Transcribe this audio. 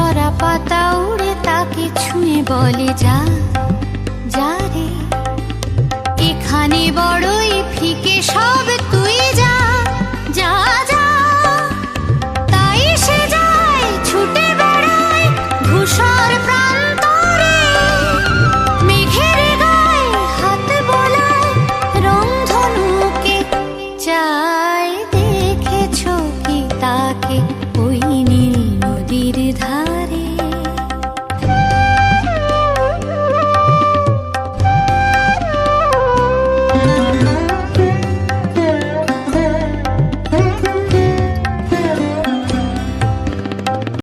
ঝরা পাতা উড়ে তাকে ছুঁয়ে বলে, যা যা রে। এখানে বড়ই ফিকে সব, তুই যা যা যা। তাই সে যায় ছুটে বেড়ায় ধূসর প্রান্তরে। মেঘের গায়ে হাত বলায় চাই দেখেছ কি তাকে? ওই hari